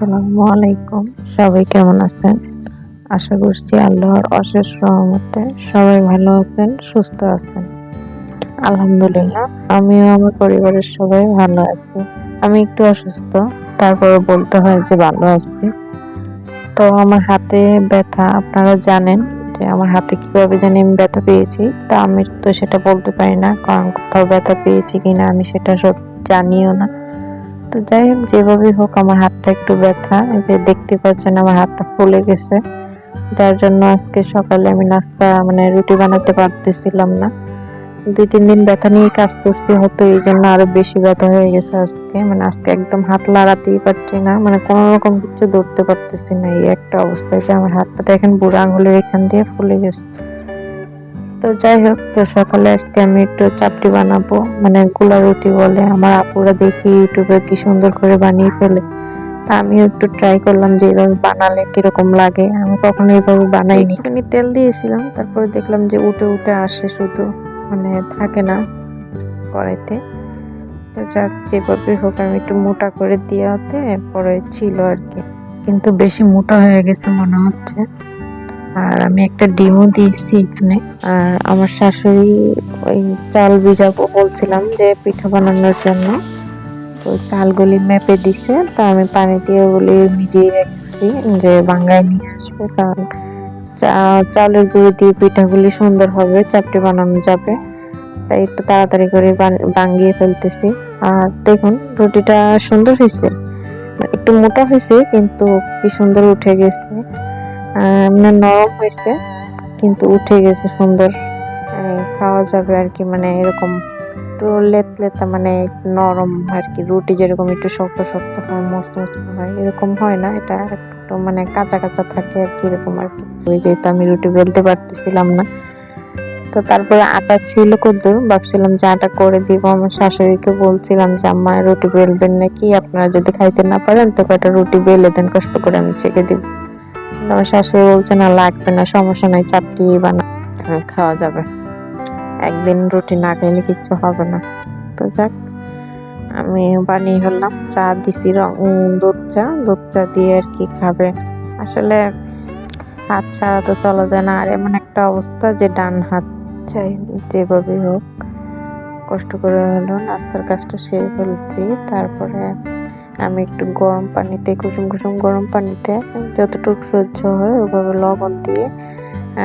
আসসালামু আলাইকুম। সবাই কেমন আছেন? আশা করছি আল্লাহর অশেষ রহমতে সবাই ভালো আছেন, সুস্থ আছেন। আলহামদুলিল্লাহ, আমিও আমার পরিবারের সবাই ভালো আছি। আমি একটু অসুস্থ, তারপরে বলতে হয় যে ভালো আছি। তো আমার হাতে ব্যথা, আপনারা জানেন যে আমার হাতে কীভাবে জানি আমি ব্যথা পেয়েছি, তা আমি তো সেটা বলতে পারি না, কারণ কোথাও ব্যথা পেয়েছি কিনা আমি সেটা সব জানিও না। তো যাই হোক, যেভাবেই হোক আমার হাতটা একটু ব্যথা। এই যে দেখতে পাচ্ছেন, আমার হাতটা ফুলে গেছে। যার জন্য আজকে সকালে আমি নাস্তা মানে রুটি বানাতে পারতেছিলাম না। দুই, তিন দিন ব্যথা নিয়ে কাজ করছি, হয়তো এই জন্য আরও বেশি ব্যথা হয়ে গেছে আজকে। মানে আজকে একদম হাত লাগাতেই পারছি না। মানে কোনো রকম কিছু ধরতে পারতেছি না এই একটা অবস্থা যে আমার হাতটা দেখেন বুড়ো আঙুলের এখান দিয়ে ফুলে গেছে। তো যাই হোক, তো সকালে আজকে আমি একটু চাপটি বানাবো। মানে গুলা রুটি বলে। আমার আপুরা দেখি ইউটিউবে কি সুন্দর করে বানিয়ে ফেলে। তা আমিও একটু ট্রাই করলাম যে এইভাবে বানালে কীরকম লাগে। আমি কখনো এইভাবে বানাইনি। একটুখানি তেল দিয়েছিলাম, তারপরে দেখলাম যে উঠে উঠে আসে শুধু। মানে থাকে না কড়াইতে। তো যাক, যেভাবে হোক আমি একটু মোটা করে দেওয়াতে পরে ছিল আর কি। কিন্তু বেশি মোটা হয়ে গেছে মনে হচ্ছে। আর আমি একটা ডিমও দিয়েছি এখানে। আর আমার শাশুড়ি ওই চাল ভিজাবো বলছিলাম যে পিঠা বানানোর জন্য। তো চালগুলি মেপে দিছে, তা আমি পানি দিয়ে ওগুলি ভিজিয়ে রেখেছি, যে বাঙ্গায় নিয়ে আসবে। কারণ চালের গুঁড়ো দিয়ে পিঠাগুলি সুন্দর হবে চাপটি বানানো যাবে। তাই একটু তাড়াতাড়ি করে বাঙ্গিয়ে ফেলতেছি। আর দেখুন, রুটিটা সুন্দর হয়েছে। একটু মোটা হয়েছে, কিন্তু কি সুন্দর উঠে গেছে। মানে নরম হয়েছে, কিন্তু উঠে গেছে সুন্দর। খাওয়া যাবে আর কি মানে এরকম একটু লেত লেতা মানে নরম আর কি, রুটি যেরকম একটু শক্ত শক্ত হয় মসমস হয়, এরকম হয় না, এটা একটু মানে কাঁচা কাঁচা থাকে আর কি, এরকম আর কি। ওই যেহেতু আমি রুটি বেলতে পারতেছিলাম না। তো তারপরে আটা ছিল কদ্দুর, ভাবছিলাম যে আটা করে দিব, আমার শাশুড়িকে বলছিলাম যে, আম্মা, রুটি বেলবেন নাকি? আপনারা যদি খাইতে না পারেন, তো কয়টা রুটি বেলে দেন, কষ্ট করে আমি ছেঁকে দিব। আমার শাশুড়ি বলছে না লাগবে না সমস্যা নাই চাপটি বানা হ্যাঁ, খাওয়া যাবে। একদিন রুটি না খাইলে কিচ্ছু হবে না। তো যাক আমি বানিয়ে ফেললাম চা দিছি রং দুধ চা দুধ চা দিয়ে আর কি খাবে। আসলে হাত ছাড়া তো চলা যায় না আর এমন একটা অবস্থা যে ডান হাত চাই যেভাবে হোক। কষ্ট করে হলো নাস্তার কাজটা সেরে ফেলছি তারপরে আমি একটু গরম পানিতে, কুসুম কুসুম গরম পানিতে যতটুকু সহ্য হয় ওভাবে লবণ দিয়ে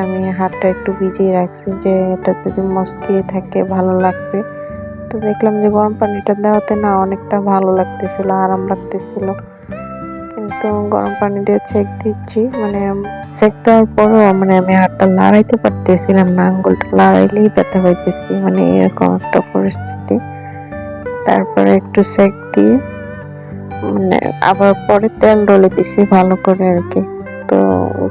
আমি হাতটা একটু ভিজিয়ে রাখছি যে এটা যদি মস্কিয়ে থাকে, ভালো লাগবে। তো দেখলাম যে গরম পানিটা দেওয়াতে না অনেকটা ভালো লাগতেছিল, আরাম লাগতেছিল। কিন্তু গরম পানি দিয়ে চেক দিচ্ছি মানে চেক দেওয়ার পরও মানে আমি হাতটা লড়াইতে পারতেছিলাম না, আঙ্গুলটা লড়াইলেই ব্যথা পাইতেছি মানে এরকম একটা পরিস্থিতি। তারপরে একটু চেক দিয়ে মানে আবার পরে তেল ডলে দিছি ভালো করে আর কি। তো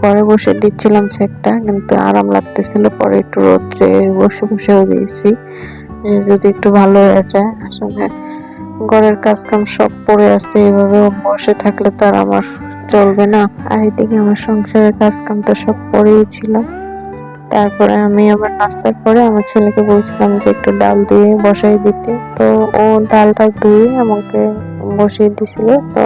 ঘরে বসে দিচ্ছিলাম চেকটা কিন্তু আরাম লাগতেছিল পরে একটু রোদ্রে বসে বসেও দিয়েছি যদি একটু ভালো হয়ে যায়, আসলে ঘরের কাজ কাম সব পড়ে আছে, এভাবে বসে থাকলে তো আর আমার চলবে না। আর এদিকে আমার সংসারের কাজ কাম তো সব পরেই ছিল। তারপরে আমি আবার নাস্তার পরে আমার ছেলেকে বলছিলাম যে একটু ডাল দিয়ে বসাই দিতে। তো ও ডালটা ধুয়ে আমাকে বসিয়ে দিছিল। তো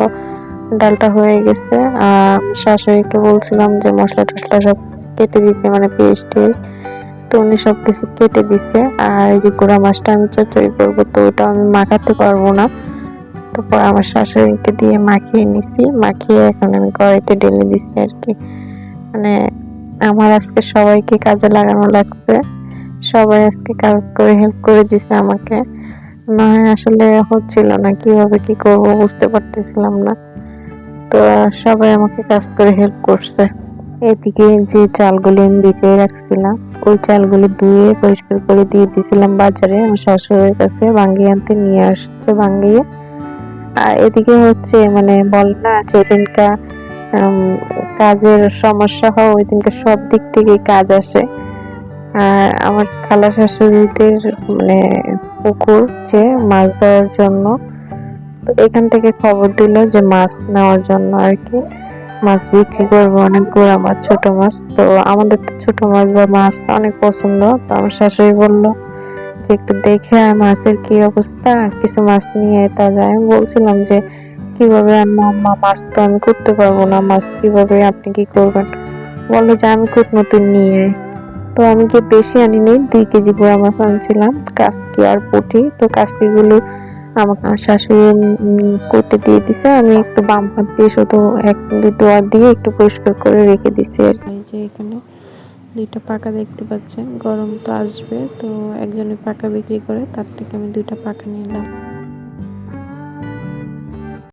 ডালটা হয়ে গেছে। আর শাশুড়িকে বলছিলাম যে মশলা টসলা সব কেটে দিতে মানে পেস্ট তো উনি সব কিছু কেটে দিছে। আর এই যে গুঁড়া মাছটা আমি চচ্চড়ি করব, তো ওটা আমি মাখাতে পারব না। তো পরে আমার শাশুড়িকে দিয়ে মাখিয়ে নিছি। মাখিয়ে এখন আমি কড়াইতে ঢেলে দিছি আর কি। মানে আমার আজকে সবাইকে কাজে লাগানো লাগছে। সবাই আজকে কাজ করে হেল্প করে দিছে আমাকে। না আসলে হচ্ছিল না, কীভাবে কি করব বুঝতে পারতেছিলাম না। তো সবাই আমাকে কাজ করে হেল্প করছে। এদিকে যে চালগুলি আমি বেঁচে রাখছিলাম, ওই চালগুলি ধুয়ে পরিষ্কার করে দিয়ে দিয়েছিলাম বাজারে। আমার শাশুড়ির কাছে ভাঙ্গিয়ে আনতে নিয়ে আসছে, ভাঙ্গিয়ে। আর এদিকে হচ্ছে মানে বল না যেদিনকা কাজের সমস্যা হয়, ওই দিনকে সব দিক থেকে কাজ আসে। আর আমার খালা শাশুড়িদের মানে পুকুর যে মাছ ধরার জন্য, তো এখান থেকে খবর দিল যে মাছ নেওয়ার জন্য আর কি। মাছ বিক্রি করব, অনেক গোড়া মাছ, ছোট মাছ। তো আমাদের তো ছোট মাছ বা মাছ অনেক পছন্দ। তো আমার শাশুড়ি বলল যে একটু দেখে মাছের কি অবস্থা, কিছু মাছ নিয়ে তা যায়। আমি বলছিলাম যে কীভাবে আম্মা মাছ তো আমি করতে পারব না? মাছ কীভাবে আপনি কি করবেন? বলল যে আমি খুব নতুন নিয়ে। তো আমি কি বেশি আনিনি দুই কেজি গোয়া মাছ আনছিলাম কাসকি আর পুঁটি। তো কাসকিগুলো আমার শাশুড়ি করতে দিয়ে দিছে। আমি একটু বাম হাত দিয়ে শুধু এক দোয়া দিয়ে একটু পরিষ্কার করে রেখে দিছি আর। এই যে এখানে দুইটা পাকা দেখতে পাচ্ছেন, গরম তো আসবে। তো একজনে পাকা বিক্রি করে, তার থেকে আমি দুইটা পাকা নিলাম